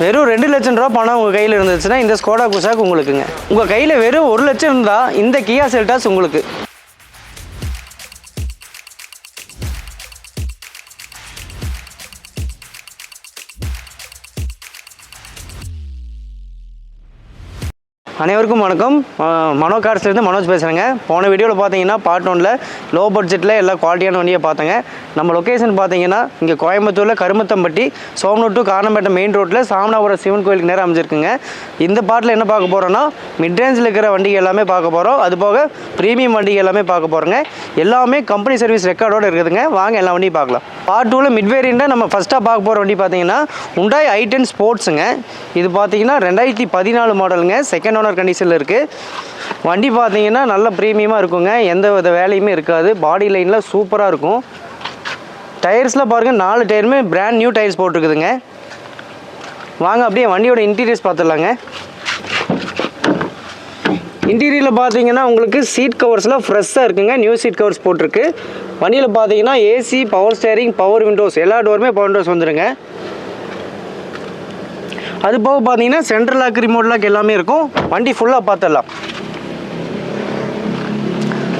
வெறும் ரெண்டு லட்சம் ரூபா பணம் உங்கள் கையில் இருந்துச்சுன்னா இந்த ஸ்கோடா குசாக் உங்களுக்குங்க. உங்கள் கையில் வெறும் ஒரு லட்சம் இருந்தால் இந்த கியா செல்டாஸ் உங்களுக்கு. அனைவருக்கும் வணக்கம். மனோ கார்ஸ்லேருந்து மனோஜ் பேசுகிறேங்க போன வீடியோவில் பார்த்தீங்கன்னா பார்ட் ஒனில் லோ பட்ஜெட்டில் எல்லா குவாலிட்டியான வண்டியை பார்த்தேங்க. நம்ம லொக்கேஷன் பார்த்தீங்கன்னா இங்கே கோயம்புத்தூரில் கருமத்தம்பட்டி சோமனூர் டு காரணம்பேட்டை மெயின் ரோட்டில் சாமனாபுரம் சிவன் கோயிலுக்கு நேரம் அமைஞ்சிருக்குங்க. இந்த பாட்டில் என்ன பார்க்க போகிறோன்னா மிட்ரேஞ்சில் இருக்கிற வண்டிகள் எல்லாமே பார்க்க போகிறோம் அது போக ப்ரீமியம் வண்டிகள் எல்லாமே பார்க்க போகிறோங்க எல்லாமே கம்பெனி சர்வீஸ் ரெக்கார்டோடு இருக்குதுங்க. வாங்க எல்லா வண்டியும் பார்க்கலாம். பார்ட் டூவில் மிட் வேரியண்ட்டாக நம்ம ஃபஸ்ட்டாக பார்க்க போகிற வண்டி பார்த்தீங்கன்னா உண்டாய் ஐ டென் ஸ்போர்ட்ஸுங்க இது பார்த்தீங்கன்னா ரெண்டாயிரத்தி பதினாலு மாடலுங்க செகண்ட் ஓனர் கண்டிஷனில் இருக்குது வண்டி பார்த்தீங்கன்னா நல்ல ப்ரீமியமாக இருக்குங்க. எந்த வித வேலையுமே இருக்காது. பாடி லைனில் சூப்பராக இருக்கும். டயர்ஸில் பாருங்கள் நாலு டயருமே பிராண்ட் நியூ டயர்ஸ் போட்டிருக்குதுங்க. வாங்க அப்படியே வண்டியோட இன்டீரியர்ஸ் பார்த்துடலாங்க இன்டீரியரில் பார்த்தீங்கன்னா உங்களுக்கு சீட் கவர்ஸ்லாம் ஃப்ரெஷ்ஷாக இருக்குங்க. நியூ சீட் கவர்ஸ் போட்டிருக்கு. வண்டியில் பார்த்தீங்கன்னா AC power steering power windows எல்லா டோருமே பவர் விண்டோஸ் வந்துடுங்க அது போக பார்த்தீங்கன்னா சென்ட்ரல் லாக் ரிமோட் லாக் எல்லாமே இருக்கும். வண்டி ஃபுல்லாக பார்த்துடலாம்.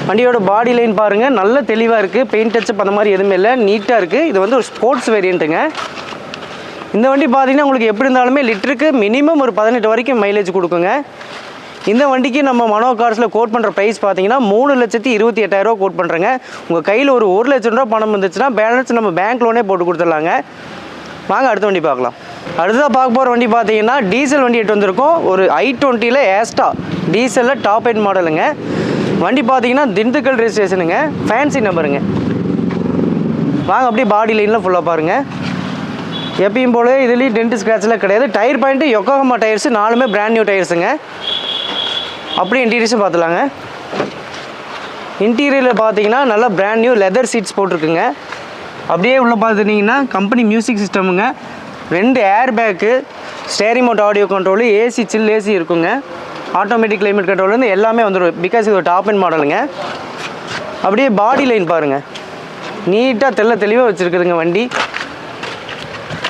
வண்டியோட பாடி லைன் பாருங்கள் நல்ல தெளிவாக இருக்குது பெயிண்ட் டச்சப் அந்த மாதிரி எதுவுமே இல்லை. நீட்டாக இருக்குது இது வந்து ஒரு ஸ்போர்ட்ஸ் வேரியண்ட்டுங்க இந்த வண்டி பார்த்தீங்கன்னா உங்களுக்கு எப்படி இருந்தாலுமே லிட்டருக்கு மினிமம் ஒரு பதினெட்டு வரைக்கும் மைலேஜ் கொடுக்குங்க. இந்த வண்டிக்கு நம்ம மனோ கார்ஸில் கோட் பண்ணுற ப்ரைஸ் பார்த்தீங்கன்னா மூணு லட்சத்தி இருபத்தி எட்டாயிரரூவா கோட் பண்ணுறேங்க உங்கள் கையில் ஒரு ஒரு லட்சம் ரூபா பணம் வந்துச்சுன்னா பேலன்ஸ் நம்ம பேங்க் லோனே போட்டு கொடுத்துடலாங்க. வாங்க அடுத்த வண்டி பார்க்கலாம். அடுத்ததாக பார்க்க போகிற வண்டி பார்த்தீங்கன்னா டீசல் வண்டி எட்டு வந்திருக்கோம். ஒரு ஐ டுவெண்ட்டியில் ஏஸ்டா டீசலில் டாப் எண்ட் மாடலுங்க வண்டி பார்த்தீங்கன்னா திண்டுக்கல் ரெஜிஸ்ட்ரேஷனுங்க ஃபேன்சி நம்பருங்க வாங்க அப்படியே பாடி லைனில் ஃபுல்லாக பாருங்கள் எப்பயும் போல இதுலேயும் டென்ட் ஸ்க்ராட்ச்லாம் கிடையாது. டயர் பாயிண்ட்டு யொக்கோஹமா டயர்ஸ் நாலுமே பிராண்ட் நியூ டயர்ஸுங்க அப்படியே இன்டீரியர்ஸும் பார்த்துலாங்க. இன்டீரியரில் பார்த்தீங்கன்னா நல்லா பிராண்ட் நியூ லெதர் சீட்ஸ் போட்டிருக்குங்க. அப்படியே உள்ள பார்த்துட்டிங்கன்னா கம்பெனி மியூசிக் சிஸ்டமுங்க ரெண்டு airbag steering mode audio control AC chill AC இருக்குங்க. ஆட்டோமேட்டிக் கிளைமேட் கண்ட்ரோல்லேருந்து எல்லாமே வந்துடும் பிகாஸ் இது ஒரு டாப் அண்ட் மாடலுங்க அப்படியே பாடி லைன் பாருங்கள் நீட்டாக தெள்ள தெளிவாக வச்சுருக்குதுங்க வண்டி.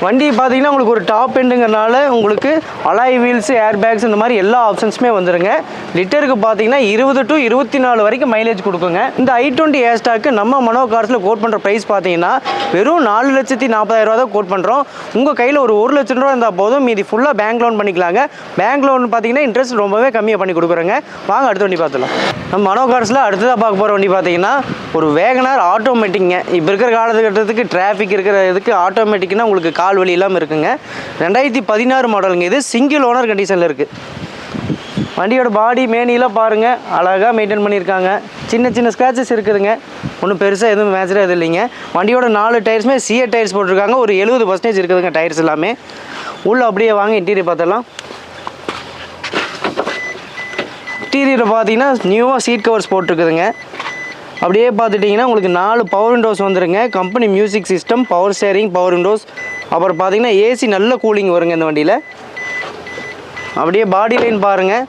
வண்டி பார்த்தீங்கன்னா உங்களுக்கு ஒரு டாப் எண்டுங்கிறனால உங்களுக்கு அலாய் வீல்ஸ் ஏர் பேக்ஸ் இந்த மாதிரி எல்லா ஆப்ஷன்ஸுமே வந்துருங்க. லிட்டருக்கு பார்த்தீங்கன்னா இருபது டு இருபத்தி நாலு வரைக்கும் மைலேஜ் கொடுக்குங்க. இந்த ஐ டுவெண்ட்டி ஏஸ்டாக்கு நம்ம மனோ கார்ஸில் கோட் பண்ணுற ப்ரைஸ் பார்த்தீங்கன்னா வெறும் நாலு லட்சத்தி நாற்பதாயிரரூவா தான் கோட் பண்ணுறோம் உங்கள் கையில் ஒரு ஒரு லட்சம் ரூபா இருந்தால் போதும் மீதி ஃபுல்லாக பேங்க் லோன் பண்ணிக்கலாங்க. பேங்க் லோன் பார்த்தீங்கன்னா இன்ட்ரெஸ்ட் ரொம்பவே கம்மியாக பண்ணி கொடுக்குறோங்க. வாங்க அடுத்த வண்டி பார்த்துலாம் நம்ம மனோ கார்ஸில் அடுத்ததாக பார்க்க போகிற வண்டி பார்த்தீங்கன்னா ஒரு வேகனார் ஆட்டோமேட்டிக்ங்க. இப்போ இருக்கிற காலகட்டத்துக்கு டிராஃபிக் இருக்கிற இதுக்கு ஆட்டோமேட்டிக்னா உங்களுக்கு கால் வலி இல்லாமல் இருக்குங்க. ரெண்டாயிரத்தி பதினாறு மாடலுங்க. இது சிங்கிள் ஓனர் கண்டிஷனில் இருக்குது வண்டியோட பாடி மேனிலாம் பாருங்கள் அழகாக மெயின்டைன் பண்ணியிருக்காங்க. சின்ன சின்ன ஸ்க்ராச்சஸ் இருக்குதுங்க. ஒன்றும் பெருசாக எதுவும் மேஜராக எதுவும் இல்லைங்க. வண்டியோட நாலு டயர்ஸுமே சிஏ டயர்ஸ் போட்டிருக்காங்க. ஒரு எழுபது பர்சன்டேஜ் இருக்குதுங்க டயர்ஸ் எல்லாமே. உள்ளே அப்படியே வாங்க இன்டீரியர் பார்த்தலாம் இன்டீரியரை பார்த்தீங்கன்னா நியூவாக சீட் கவர்ஸ் போட்டிருக்குதுங்க. அப்படியே பார்த்துட்டிங்கன்னா உங்களுக்கு நாலு பவர் விண்டோஸ் வந்துருங்க. Company music system power steering power windows அப்புறம் பார்த்தீங்கன்னா ஏசி நல்ல கூலிங் வருங்க இந்த வண்டியில். அப்படியே பாடி லைன் பாருங்கள்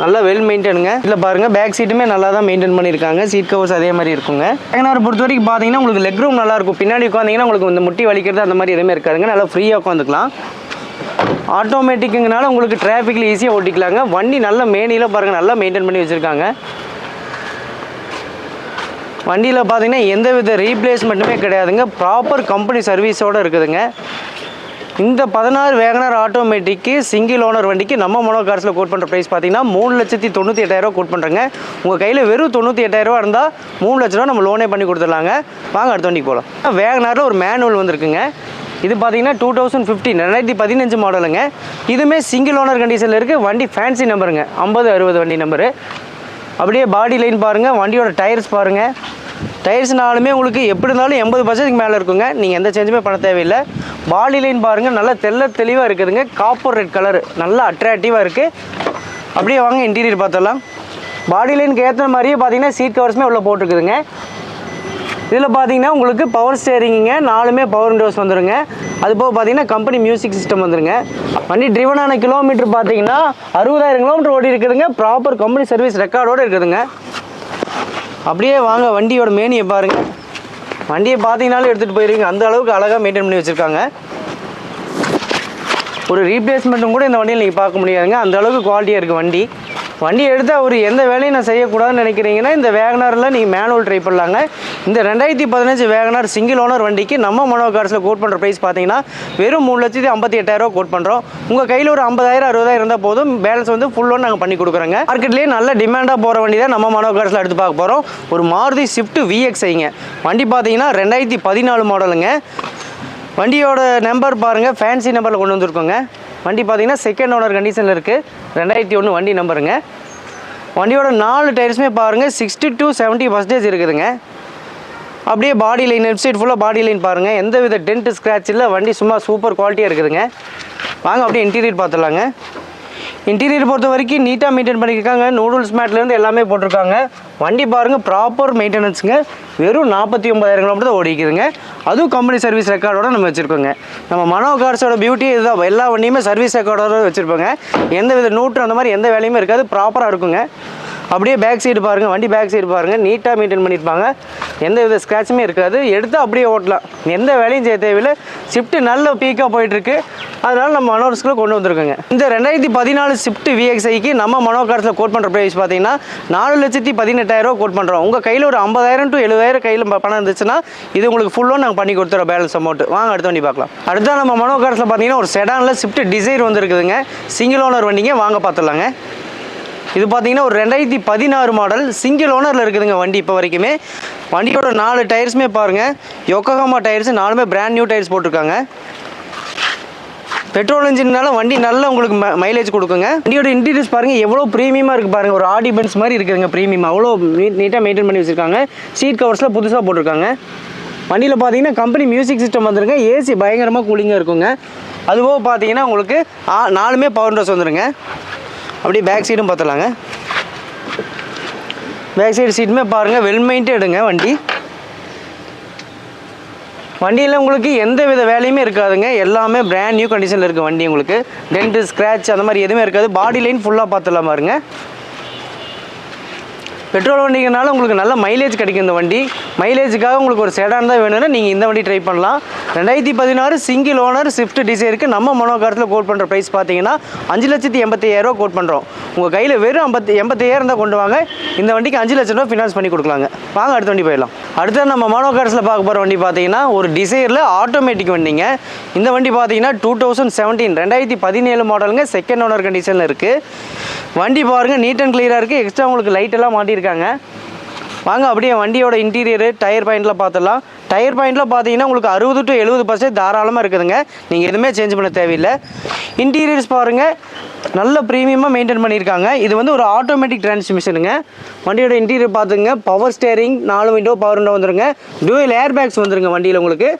நல்லா வெல் மெயின்டைனுங்க இல்லை பாருங்கள் பேக் சீட்டுமே நல்லா தான் மெயின்டைன் பண்ணியிருக்காங்க சீட் கவர்ஸ் அதே மாதிரி இருக்குங்க. வேகனாரை பொறுத்த வரைக்கும் பார்த்தீங்கன்னா உங்களுக்கு லெக் ரூம் நல்லாயிருக்கும் பின்னாடி உட்காந்திங்கன்னா உங்களுக்கு இந்த முட்டி வலிக்கிறது அந்த மாதிரி எதுவுமே இருக்காதுங்க. நல்லா ஃப்ரீயாக உட்காந்துக்கலாம் ஆட்டோமேட்டிக்குங்கனால உங்களுக்கு டிராஃபிக்கில் ஈஸியாக ஓட்டிக்கலாங்க. வண்டி நல்ல மேனியில் பாருங்கள் நல்லா மெயின்டைன் பண்ணி வச்சுருக்காங்க. வண்டியில் பார்த்தீங்கன்னா எந்த வித ரீப்ளேஸ்மெண்ட்டுமே கிடையாதுங்க. ப்ராப்பர் கம்பெனி சர்வீஸோடு இருக்குதுங்க. இந்த பதினாறு வேகனர் ஆட்டோமேட்டிக்கு சிங்கிள் ஓனர் வண்டிக்கு நம்ம மனோ கார்ஸில் கோட் பண்ணுற ப்ரைஸ் பார்த்தீங்கன்னா மூணு லட்சத்தி தொண்ணூற்றி எட்டாயிரரூவா கோட் பண்ணுறேங்க உங்கள் கையில் வெறும் தொண்ணூற்றி எட்டாயிரரூவா இருந்தால் மூணு லட்ச ரூபா நம்ம லோனே பண்ணி கொடுத்துடலாங்க. வாங்க அடுத்த வண்டிக்கு போகலாம் வேகனாரில் ஒரு மேனுவல் வந்துருக்குங்க. இது பார்த்தீங்கன்னா டூ தௌசண்ட் ஃபிஃப்டீன் ரெண்டாயிரத்தி பதினஞ்சு மாடலுங்க இதுவுமே சிங்கிள் ஓனர் கண்டிஷனில் இருக்குது வண்டி ஃபேன்சி நம்பருங்க ஐம்பது அறுபது வண்டி நம்பரு அப்படியே பாடி லைன் பாருங்கள் வண்டியோட டயர்ஸ் பாருங்கள் டயர்ஸ்னாலுமே உங்களுக்கு எப்படி இருந்தாலும் எண்பது பர்சன்ட்டுக்கு மேலே இருக்குங்க. நீங்கள் எந்த சேஞ்சுமே பண்ண தேவையில்லை. பாடி லைன் பாருங்கள் நல்லா தெள்ள தெளிவாக இருக்குதுங்க. காப்பர் ரெட் கலர் நல்லா அட்ராக்டிவாக இருக்குது அப்படியே வாங்க இன்டீரியர் பார்த்தலாம் பாடி லைனுக்கு ஏற்ற மாதிரியே பார்த்தீங்கன்னா சீட் கவர்ஸுமே உள்ள போட்டிருக்குதுங்க. இதில் பார்த்தீங்கன்னா உங்களுக்கு பவர் ஸ்டேரிங்குங்க நாலுமே பவர் விண்டோஸ் வந்துருங்க. அது போக பார்த்தீங்கன்னா கம்பெனி மியூசிக் சிஸ்டம் வந்துருங்க. வண்டி ட்ரிவனான ஆன கிலோமீட்டர் பார்த்தீங்கன்னா அறுபதாயிரம் கிலோமீட்டர் ஓடி இருக்குதுங்க. ப்ராப்பர் கம்பெனி சர்வீஸ் ரெக்கார்டோடு இருக்குதுங்க. அப்படியே வாங்க வண்டியோட மேனியை பாருங்கள் வண்டியை பார்த்தீங்கனாலும் எடுத்துகிட்டு போயிருவீங்க. அந்த அளவுக்கு அழகாக மெயின்டைன் பண்ணி வச்சுருக்காங்க. ஒரு ரீப்ளேஸ்மெண்ட்டும் கூட இந்த வண்டியில் நீங்கள் பார்க்க முடியாதுங்க. அந்த அளவுக்கு குவாலிட்டியாக இருக்குது வண்டி. வண்டி எடுத்தால் ஒரு எந்த வேலையும் நான் செய்யக்கூடாதுன்னு நினைக்கிறீங்கன்னா இந்த வேகனாரில் நீங்கள் மேனுவல் ட்ரை பண்ணலாங்க. இந்த ரெண்டாயிரத்தி பதினஞ்சு வேகனார் சிங்கிள் ஓனர் வண்டிக்கு நம்ம மனோ கார்ஸில் கோட் பண்ணுற ப்ரைஸ் பார்த்தீங்கன்னா வெறும் மூணு லட்சத்தி ஐம்பத்தி எட்டாயிரம் கோட் பண்ணுறோம் உங்கள் கையில் ஒரு ஐம்பதாயிரம் அறுபதாயிரம் இருந்தால் போதும். பேலன்ஸ் வந்து ஃபுல் லோன் நாங்கள் பண்ணி கொடுக்குறோங்க. மார்க்கெட்லேயே நல்ல டிமாண்டாக போகிற வண்டி தான் நம்ம மனோ கார்ஸில் எடுத்து பார்க்க போகிறோம் ஒரு மாருதி ஸ்விஃப்ட் விஎக்ஸ்ஐங்க வண்டி பார்த்தீங்கன்னா ரெண்டாயிரத்தி பதினாலு மாடலுங்க வண்டியோட நம்பர் பாருங்கள் ஃபேன்சி நம்பரில் கொண்டு வந்திருக்கோங்க. வண்டி பார்த்தீங்கன்னா செகண்ட் ஓனர் கண்டிஷனில் இருக்குது ரெண்டாயிரத்தி ஒன்று வண்டி நம்பருங்க வண்டியோட நாலு டயர்ஸுமே பாருங்கள் சிக்ஸ்டி டு செவன்ட்டி பர்சன்டேஜ் இருக்குதுங்க. அப்படியே பாடி லைன் வெப்சைட் ஃபுல்லாக பாடி லைன் பாருங்கள் எந்த வித டென்ட் ஸ்க்ராட்ச் இல்லை. வண்டி சும்மா சூப்பர் குவாலிட்டியாக இருக்குதுங்க. வாங்க அப்படியே இன்டீரியர் பார்த்துடலாங்க. இன்டீரியர் பொறுத்த வரைக்கும் நீட்டாக மெயின்டைன் பண்ணியிருக்காங்க. நூடுல்ஸ் மேட்லேருந்து எல்லாமே போட்டிருக்காங்க. வண்டி பாருங்கள் ப்ராப்பர் மெயின்டெனன்ஸுங்க வெறும் நாற்பத்தி ஒம்பதாயிரம் கிலோமீட்டர் தான் ஓடிக்குதுங்க. அதுவும் கம்பெனி சர்வீஸ் ரெக்கார்டோட நம்ம வச்சுருக்கோங்க. நம்ம மனோ கார்ஸோட பியூட்டி இதுதான். எல்லா வண்டியுமே சர்வீஸ் ரெக்கார்டோட வச்சுருப்போங்க. எந்த வித நூற்று அந்த மாதிரி எந்த வேலையுமே இருக்காது. ப்ராப்பராக இருக்குங்க. அப்படியே பேக் சைடு பாருங்கள் வண்டி பேக் சைடு பாருங்கள் நீட்டாக மெயின்டைன் பண்ணியிருப்பாங்க. எந்த வித ஸ்க்ராட்சுமே இருக்காது. எடுத்து அப்படியே ஓட்டலாம். எந்த வேலையும் செய்ய தேவையில்லை. ஷிஃப்ட்டு நல்ல பீக்காக போயிட்டுருக்கு. அதனால் நம்ம மனோர்ஸ்க்குள்ள கொண்டு வந்திருக்கோங்க. இந்த ரெண்டாயிரத்தி பதினாலு ஷிஃப்ட் விஎக்ஸ்ஐக்கு நம்ம மனோகார்ஸில் கோட் பண்ணுற ப்ரைஸ் பார்த்தீங்கன்னா நாலு லட்சத்தி பதினெட்டாயிரம் கோட் பண்ணுறோம் உங்கள் கையில் ஒரு ஐம்பதாயிரம் டு எழுபதாயிரம் கையில் ப- பணம் இருந்துச்சுன்னா இது உங்களுக்கு ஃபுல்லாக நாங்கள் பண்ணி கொடுத்துறோம் பேலன்ஸ் அமௌண்ட் வாங்க அடுத்த வண்டி பார்க்கலாம். அடுத்த நம்ம மனோகாரத்தில் பார்த்தீங்கன்னா ஒரு செடானில் ஷிஃப்ட் டிசைர் வந்துருக்குதுங்க சிங்கிள் ஓனர் வண்டிங்க. வாங்க பார்த்துடலாங்க. இது பார்த்தீங்கன்னா ஒரு ரெண்டாயிரத்தி பதினாறு மாடல் சிங்கிள் ஓனரில் இருக்குதுங்க வண்டி இப்போ வரைக்குமே. வண்டியோட நாலு டயர்ஸுமே பாருங்கள் யொக்கோஹாமா டயர்ஸ் நாலுமே பிராண்ட் நியூ டயர்ஸ் போட்டிருக்காங்க. பெட்ரோல் இன்ஜின்னால வண்டி நல்லா உங்களுக்கு மைலேஜ் கொடுக்குங்க. வண்டியோட இன்டீரியர்ஸ் பாருங்கள் எவ்வளோ ப்ரீமியமாக இருக்குது பாருங்கள் ஒரு ஆடி பென்ஸ் மாதிரி இருக்குதுங்க ப்ரீமியம் அவ்வளோ நீட்டாக மெயின்டைன் பண்ணி வச்சுருக்காங்க. சீட் கவர்ஸ்லாம் புதுசாக போட்டிருக்காங்க. வண்டியில் பார்த்தீங்கன்னா கம்பெனி மியூசிக் சிஸ்டம் வந்துருங்க. ஏசி பயங்கரமாக கூலிங்காக இருக்குங்க. அதுபோக பார்த்தீங்கன்னா உங்களுக்கு ஆ- நாலுமே பவர் டோஸ் வந்துருங்க. அப்படியே பேக் சைடும் பார்த்துலாங்க பேக் சைடு சீட்டுமே பாருங்கள் வெல் மெயின்டெடுங்க வண்டி. வண்டியில் உங்களுக்கு எந்த வித வேலையுமே இருக்காதுங்க. எல்லாமே பிராண்ட் நியூ கண்டிஷனில் இருக்குது வண்டி உங்களுக்கு. டென்ட்டு ஸ்க்ராட்ச் அந்த மாதிரி எதுவுமே இருக்காது. பாடி லைன் ஃபுல்லாக பார்த்துலாம் பாருங்கள் பெட்ரோல் வண்டிங்கனால உங்களுக்கு நல்ல மைலேஜ் கிடைக்கும் இந்த வண்டி. மைலேஜுக்காக உங்களுக்கு ஒரு செடான் தான் வேணும்னா நீங்கள் இந்த வண்டி ட்ரை பண்ணலாம். ரெண்டாயிரத்தி பதினாறு சிங்கிள் ஓனர் ஸ்விஃப்ட் டிசைருக்கு நம்ம மனோகாரத்தில் கோட் பண்ணுற ப்ரைஸ் பார்த்தீங்கன்னா அஞ்சு லட்சத்தி எண்பத்தி ஐயாயிரம் கோட் பண்ணுறோம் உங்கள் கையில் வெறும் ஐம்பத்தி எண்பத்தையாயிரம் தான் கொண்டு வாங்க. இந்த வண்டிக்கு அஞ்சு லட்ச ரூபா ஃபினான்ஸ் பண்ணி கொடுக்கலாங்க. வாங்க அடுத்த வண்டி போயிடலாம். அடுத்து நம்ம மனோ கார்ஸில் பார்க்க போகிற வண்டி பார்த்தீங்கன்னா ஒரு டிசைரில் ஆட்டோமேட்டிக் வண்டிங்க. இந்த வண்டி பார்த்தீங்கன்னா டூ தௌசண்ட் செவன்டீன் ரெண்டாயிரத்தி பதினேழு மாடலுங்க செகண்ட் ஓனர் கண்டிஷனில் இருக்குது வண்டி பாருங்கள் நீட் அண்ட் கிளியராக இருக்குது எக்ஸ்ட்ரா உங்களுக்கு லைட்டெல்லாம் மாட்டியிருக்காங்க. வாங்க அப்படியே வண்டியோட இன்டீரியரு டயர் பாயிண்டில் பார்த்துடலாம். டயர் பாயிண்ட்டில் பார்த்தீங்கன்னா உங்களுக்கு அறுபது டு எழுபது பர்சன்ட் தாராளமாக இருக்குதுங்க. நீங்கள் எதுவுமே சேஞ்ச் பண்ண தேவையில்லை. இன்டீரியர்ஸ் பாருங்கள் நல்ல ப்ரீமியமாக மெயின்டைன் பண்ணியிருக்காங்க. இது வந்து ஒரு ஆட்டோமேட்டிக் டிரான்ஸ்மிஷனுங்க வண்டியோட இன்டீரியர் பார்த்துங்க பவர் ஸ்டேரிங் நாலு விண்டோ பவர் விண்டோ வந்துருங்க. டூயல் ஏர் பேக்ஸ் வந்துருங்க வண்டியில் உங்களுக்கு.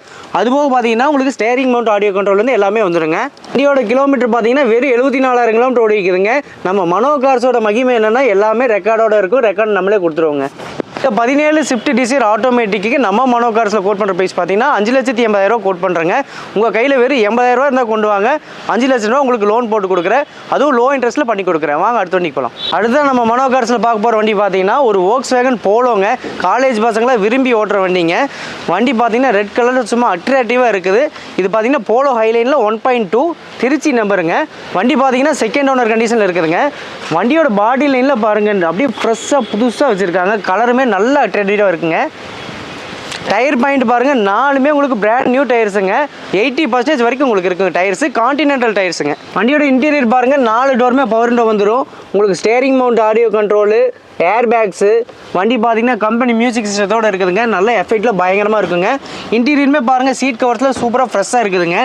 அதுபோக பார்த்தீங்கன்னா உங்களுக்கு ஸ்டேரிங் மவுண்ட் ஆடியோ கண்ட்ரோல் வந்து எல்லாமே வந்துருங்க. வண்டியோட கிலோமீட்டர் பார்த்தீங்கன்னா வெறும் எழுபத்தி நாலாயிரம் கிலோமீட்டர் ஓடி இருக்குதுங்க நம்ம மனோ கார்ஸோட மகிமை என்னென்னா எல்லாமே ரெக்கார்டோட இருக்கும். ரெக்கார்ட் நம்மளே கொடுத்துருவோங்க. பதினேழு ஸ்விஃப்ட் டிசைர் ஆட்டோமேட்டிக்கு நம்ம மனோ கார்ஸில் கோட் பண்ணுற ப்ரைஸ் பார்த்தீங்கன்னா அஞ்சு லட்சத்தி எண்பதாயிரம் கோட் பண்ணுறேங்க உங்கள் கையில் வெறும் எண்பதாயிரரூவா இருந்தால் கொண்டு வாங்க. அஞ்சு லட்ச ரூபா உங்களுக்கு லோன் போட்டு கொடுக்குறேன். அதுவும் லோ இன்ட்ரெஸ்ட்டில் பண்ணி கொடுக்குறேன். வாங்க அடுத்த வண்டிக்கு போகலாம் அடுத்து நம்ம மனோ கார்ஸில் பார்க்க போகிற வண்டி பார்த்தீங்கன்னா ஒரு ஓக்ஸ் வேகன் போலோங்க காலேஜ் பசங்களாம் விரும்பி ஓட்டுற வண்டிங்க. வண்டி பார்த்தீங்கன்னா ரெட் கலர் சும்மா அட்ராக்டிவாக இருக்குது. இது பார்த்தீங்கன்னா போலோ ஹைலைனில் ஒன் பாயிண்ட் டூ திருச்சி நம்பருங்க. வண்டி பார்த்தீங்கன்னா செகண்ட் ஓனர் கண்டிஷனில் இருக்குதுங்க. வண்டியோட பாடி லைனில் பாருங்க. அப்படியே ஃப்ரெஷ்ஷாக புதுசாக வச்சுருக்காங்க. கலருமே நல்லா ட்ரெடிடாக இருக்குங்க. டயர் பாயிண்ட் பாருங்கள் நாலுமே உங்களுக்கு பிராண்ட் நியூ டயர்ஸுங்க எயிட்டி பர்சன்டேஜ் வரைக்கும் உங்களுக்கு இருக்குங்க டயர்ஸு கான்டினென்டல் டயர்ஸுங்க வண்டியோட இன்டீரியர் பாருங்கள் நாலு டோருமே பவர் விண்டோ வந்துடும் உங்களுக்கு steering mount audio control airbags வண்டி பார்த்தீங்கன்னா கம்பெனி மியூசிக் சிஸ்டத்தோட இருக்குதுங்க. நல்ல எஃபெக்டில் பயங்கரமாக இருக்குங்க. இன்டீரியருமே பாருங்கள் சீட் கவர்ஸில் சூப்பராக ஃப்ரெஷ்ஷாக இருக்குதுங்க.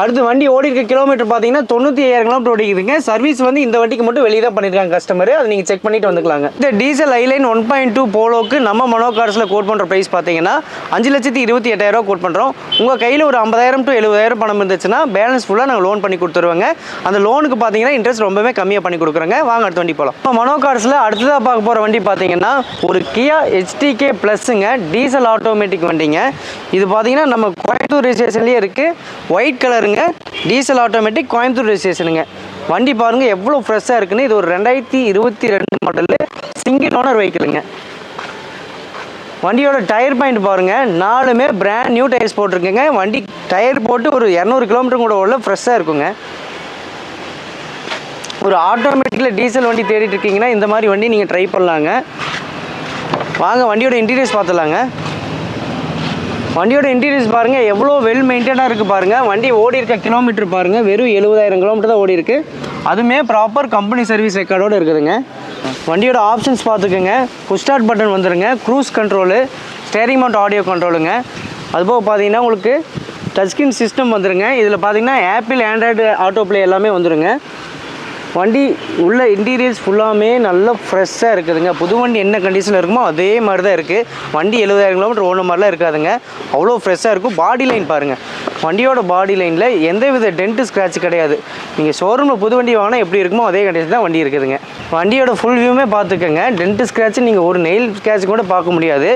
அடுத்து வண்டி ஓடி இருக்க கிலோமீட்டர் பார்த்தீங்கன்னா தொண்ணூற்றி ஐயாயிரம் கிலோமீட்டர் ஓடிக்குதுங்க. சர்வீஸ் வந்து இந்த வண்டிக்கு மட்டும் வெளியே தான் பண்ணியிருக்காங்க கஸ்டமர் அதை நீங்கள் செக் பண்ணிட்டு வந்துக்கலாங்க. இந்த diesel highline one point two போலோக்கு நம்ம மனோ கார்ஸில் கோட் பண்ணுற ப்ரைஸ் பார்த்தீங்கன்னா அஞ்சு லட்சத்தி இருபத்தி எட்டாயிரம் கோட் பண்ணுறோம் உங்கள் கையில் ஒரு ஐம்பதாயிரம் டு எழுபதாயிரம் பணம் இருந்துச்சுன்னா பேலன்ஸ் ஃபுல்லாக நாங்கள் லோன் பண்ணி கொடுத்துருவாங்க. அந்த லோனுக்கு பார்த்தீங்கன்னா இன்ட்ரெஸ்ட் ரொம்பவே கம்மியாக பண்ணி கொடுக்குறோங்க. வாங்க அடுத்த வண்டி போகலாம் இப்போ மனோ கார்ஸில் அடுத்ததாக பார்க்க போகிற வண்டி பார்த்தீங்கன்னா ஒரு கியா ஹெச்டிகே ப்ளஸ்ஸுங்க டீசல் ஆட்டோமேட்டிக் வண்டிங்க. இது பார்த்தீங்கன்னா நம்ம கோயம்புத்தூர் ரெஜிஸ்ட்ரேஷன்லேயே இருக்குது ஒயிட் கலருங்க டீசல் ஆட்டோமேட்டிக் கோயம்புத்தூர் ரெஜிஸ்ட்ரேஷனுங்க வண்டி பாருங்கள் எவ்வளோ ஃப்ரெஷ்ஷாக இருக்குன்னு. இது ஒரு ரெண்டாயிரத்தி இருபத்தி ரெண்டு மாடலு சிங்கிள் ஓனர் வெஹிக்கிளுங்க வண்டியோட டயர் பாயிண்ட் பாருங்கள் நாலுமே பிராண்ட் நியூ டயர்ஸ் போட்டிருக்குங்க. வண்டி டயர் போட்டு ஒரு இரநூறு கிலோமீட்டர் கூட உள்ள ஃப்ரெஷ்ஷாக இருக்குங்க. ஒரு ஆட்டோமேட்டிக்கில் டீசல் வண்டி தேடிட்டு இருக்கீங்கன்னா இந்த மாதிரி வண்டி நீங்கள் ட்ரை பண்ணலாங்க. வாங்க வண்டியோட இன்டீரியர்ஸ் பார்த்துலாங்க. வண்டியோட இன்டீரியர்ஸ் பாருங்கள் எவ்வளோ வெல் மெயின்டைனாக இருக்குது பாருங்கள் வண்டி ஓடி இருக்க கிலோமீட்டர் பாருங்கள் வெறும் எழுபதாயிரம் கிலோமீட்டர் தான் ஓடி இருக்கு. அதுவுமே ப்ராப்பர் கம்பெனி சர்வீஸ் ரெக்கார்டோடு இருக்குதுங்க. வண்டியோட ஆப்ஷன்ஸ் பார்த்துக்குங்க. புஷ் ஸ்டார்ட் பட்டன் வந்துடுங்க cruise control steering mount audio கண்ட்ரோலுங்க அதுபோக பார்த்தீங்கன்னா உங்களுக்கு டச் சிஸ்டம் வந்துடுங்க இதில் பார்த்தீங்கன்னா ஆப்பிள் ஆண்ட்ராய்டு ஆட்டோ பிளே எல்லாமே வந்துடுங்க வண்டி உள்ள இன்டீரியர்ஸ் ஃபுல்லாமே நல்லா ஃப்ரெஷ்ஷாக இருக்குதுங்க. புது வண்டி என்ன கண்டிஷனில் இருக்குமோ அதே மாதிரி தான் இருக்குது வண்டி எழுபதாயிரம் கிலோமீட்டர் ஓன மாதிரிலாம் இருக்காதுங்க. அவ்வளோ ஃப்ரெஷ்ஷாக இருக்கும். பாடி லைன் பாருங்கள் வண்டியோட பாடி லைனில் எந்த வித டென்ட்டு ஸ்க்ராட்ச் கிடையாது. நீங்கள் ஷோரூமில் புது வண்டி வாங்கினா எப்படி இருக்குமோ அதே கண்டிஷன் தான் வண்டி இருக்குதுங்க. வண்டியோட ஃபுல் வியூமே பார்த்துக்கோங்க. டென்ட்டு ஸ்க்ராட்ச் நீங்கள் ஒரு நெயில் ஸ்க்ராட்ச் கூட பார்க்க முடியாது.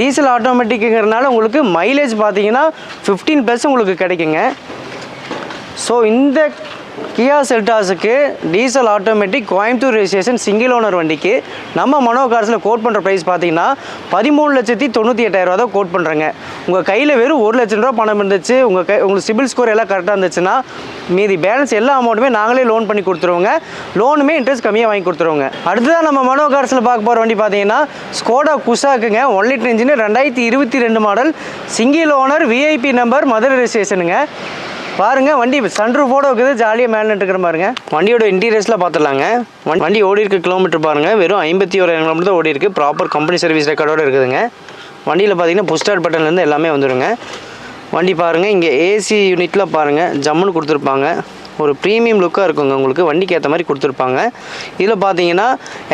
டீசல் ஆட்டோமேட்டிக்குங்கிறனால உங்களுக்கு மைலேஜ் பார்த்தீங்கன்னா ஃபிஃப்டீன் ப்ளஸ் உங்களுக்கு கிடைக்குங்க. ஸோ இந்த Kia செல்டாஸுக்கு diesel automatic Coimbatore registration single owner வண்டிக்கு நம்ம மனோ கார்ஸில் கோட் பண்ணுற ப்ரைஸ் பார்த்தீங்கன்னா பதிமூணு லட்சத்தி தொண்ணூற்றி எட்டாயிரரூவா தான் கோட் பண்ணுறேங்க உங்கள் கையில் வெறும் ஒரு லட்சம் ரூபா பணம் இருந்துச்சு உங்கள் கை உங்களுக்கு சிபில் ஸ்கோர் எல்லாம் கரெக்டாக இருந்துச்சுன்னா மீதி பேலன்ஸ் எல்லா அமௌண்ட்டுமே நாங்களே லோன் பண்ணி கொடுத்துருவோங்க. லோனுமே இன்ட்ரெஸ்ட் கம்மியாக வாங்கி கொடுத்துருவோங்க. அடுத்ததான் நம்ம மனோ கார்ஸில் பார்க்க போகிற வண்டி பார்த்தீங்கன்னா ஸ்கோடா குசாக்குங்க ஒன் லிட்டர் இன்ஜின் ரெண்டாயிரத்தி இருபத்தி ரெண்டு model single owner VIP number Madurai ரெஜிஸ்ட்ரேஷனுங்க பாருங்க வண்டி சன்ரூஃபோட இருக்குது ஜாலியாக மேலே இருக்கிற பாருங்க. வண்டியோட இன்டீரியர்ஸ்லாம் பார்த்துடலாங்க வண்டி- வண்டி ஓடி இருக்க கிலோமீட்டர் பாருங்க. வெறும் ஐம்பத்தி ஒரு கிலோமீட்டர் தான் ஓடி இருக்கு. ப்ராப்பர் கம்பெனி சர்வீஸ் ரெக்கார்டோட இருக்குதுங்க. வண்டியில் பார்த்தீங்கன்னா புஸ்டார்ட் பட்டன்லேருந்து எல்லாமே வந்துடுங்க வண்டி பாருங்கள் இங்கே ஏசி யூனிட்டில் பாருங்கள் ஜம்முன்னு கொடுத்துருப்பாங்க. ஒரு ப்ரீமியம் லுக்காக இருக்குங்க. உங்களுக்கு வண்டிக்கு ஏற்ற மாதிரி கொடுத்துருப்பாங்க. இதில் பார்த்தீங்கன்னா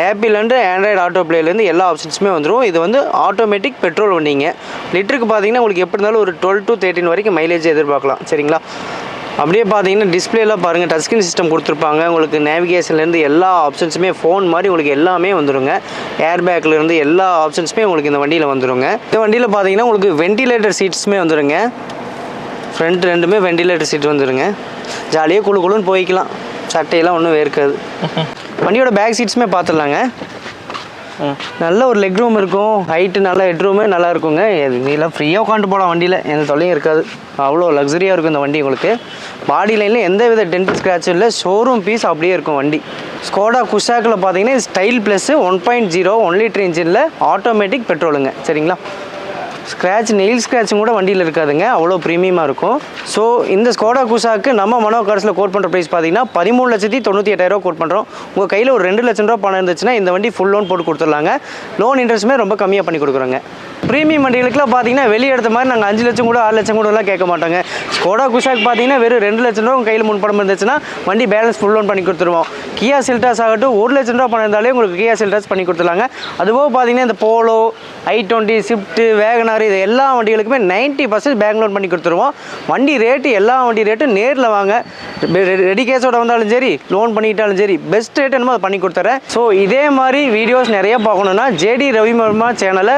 ஆப்பிள்லேருந்து ஆண்ட்ராய்டு ஆட்டோ பிளேலேருந்து எல்லா ஆப்ஷன்ஸுமே வந்துடும் இது வந்து ஆட்டோமேட்டிக் பெட்ரோல் வண்டிங்க. லிட்டருக்கு பார்த்தீங்கன்னா உங்களுக்கு எப்படி இருந்தாலும் ஒரு டுவெல் டு தேர்ட்டின் வரைக்கும் மைலேஜ் எதிர்பார்க்கலாம். சரிங்களா? அப்படியே பார்த்தீங்கன்னா டிஸ்பிளேலாம் பாருங்கள் டச் ஸ்க்ரீன் சிஸ்டம் கொடுத்துருப்பாங்க. உங்களுக்கு நேவிகேஷன்லேருந்து எல்லா ஆப்ஷன்ஸுமே ஃபோன் மாதிரி உங்களுக்கு எல்லாமே வந்துடுங்க ஏர் பேக்லேருந்து எல்லா ஆப்ஷன்ஸுமே உங்களுக்கு இந்த வண்டியில் வந்துருங்க. இந்த வண்டியில் பார்த்தீங்கன்னா உங்களுக்கு வெண்டிலேட்டர் சீட்ஸுமே வந்துடுங்க ஃப்ரண்ட் ரெண்டுமே வெண்டிலேட்டர் சீட் வந்துடுங்க ஜாலியாக குளு குளுன்னு போய்க்கலாம். சட்டையெல்லாம் ஒன்றும் வேர்க்காது. வண்டியோட பேக் சீட்ஸுமே பார்த்துடலாங்க நல்ல ஒரு லெக் ரூம் இருக்கும். ஹைட்டு நல்ல ஹெட் ரூமே நல்லா இருக்குங்க. எது நீலாம் ஃப்ரீயாக உட்காந்து போகலாம் வண்டியில். எந்த தொல்லையும் இருக்காது. அவ்வளோ லக்ஸரியாக இருக்கும் இந்த வண்டி உங்களுக்கு. பாடி லைனில் எந்த வித டென்ட் ஸ்க்ராச்சும் இல்லை. ஷோரூம் பீஸ் அப்படியே இருக்கும் வண்டி. ஸ்கோடா குஷாக்கில் பார்த்தீங்கன்னா style plus one point zero one litre இன்ஜினில் ஆட்டோமேட்டிக் பெட்ரோலுங்க சரிங்களா? ஸ்க்ராட்ச் நெயில் ஸ்க்ராட்சும் கூட வண்டியில் இருக்காதுங்க. அவ்வளோ ப்ரீமியமாக இருக்கும். ஸோ இந்த ஸ்கோடா குசாக்கு நம்ம மனோ கார்ஸில் கோட் பண்ணுற ப்ரைஸ் பார்த்தீங்கன்னா பதிமூணு லட்சத்தி தொண்ணூற்றி எட்டாயிரம் கோட் பண்ணுறோம் உங்கள் கையில் ஒரு ரெண்டு லட்சம் ரூபா பணம் இருந்துச்சுன்னா இந்த வண்டி ஃபுல் லோன் போட்டு கொடுத்துடலாங்க. லோன் இன்ட்ரெஸ்ட்டுமே ரொம்ப கம்மியாக பண்ணி கொடுக்குறோங்க. ப்ரீமியம் வண்டிகளுக்குலாம் பார்த்தீங்கன்னா வெளியே எடுத்த மாதிரி நாங்கள் அஞ்சு லட்சம் கூட ஆறு லட்சம் கூடலாம் கேட்க மாட்டோங்க. ஸ்கோடா குஷாக் பார்த்தீங்கன்னா வெறும் ரெண்டு லட்சம் ரூபா உங்கள் கையில் முன்பணம் இருந்துச்சுன்னா வண்டி பேலன்ஸ் ஃபுல் லோன் பண்ணி கொடுத்துருவோம். கியா சில்டாஸ் ஆகட்டும் ஒரு லட்சம் ரூபா பணம் இருந்தாலே உங்களுக்கு கியா சில்டாஸ் பண்ணி கொடுத்துருவாங்க அதுபோக பார்த்தீங்கன்னா இந்த Polo i twenty Swift WagonR இது எல்லா வண்டிகளுக்குமே நைன்ட்டி பர்சன்ட் பேங்க் லோன் பண்ணி கொடுத்துருவோம். வண்டி ரேட்டு எல்லா வண்டி ரேட்டும் நேரில் வாங்க. ரெடி கேஸோட வந்தாலும் சரி லோன் பண்ணிக்கிட்டாலும் சரி பெஸ்ட் ரேட் என்னமோ அதை பண்ணி கொடுத்துறேன். ஸோ இதே மாதிரி வீடியோஸ் நிறைய பார்க்கணுன்னா ஜேடி ரவிமர்மா சேனலை